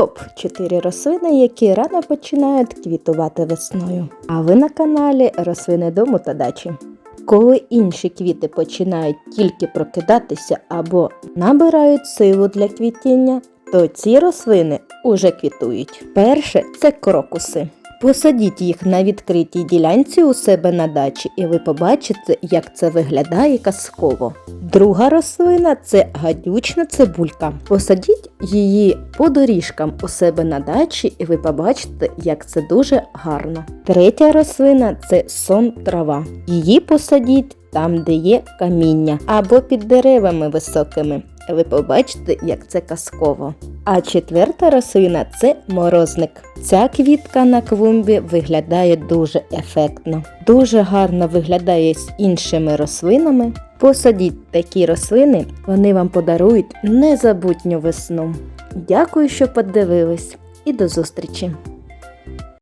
Топ-4 рослини, які рано починають квітувати весною. А ви на каналі Рослини дому та дачі. Коли інші квіти починають тільки прокидатися або набирають силу для квітіння, то ці рослини уже квітують. Перше це крокуси. Посадіть їх на відкритій ділянці у себе на дачі, і ви побачите, як це виглядає казково. Друга рослина це гадючна цибулька. Посадіть її по доріжкам у себе на дачі, і ви побачите, як це дуже гарно. Третя рослина це сон трава. Її посадіть там, де є каміння, або під деревами високими. Ви побачите, як це казково. А четверта рослина це морозник. Ця квітка на клумбі виглядає дуже ефектно, дуже гарно виглядає з іншими рослинами. Посадіть такі рослини, вони вам подарують незабутню весну. Дякую, що подивились, і до зустрічі!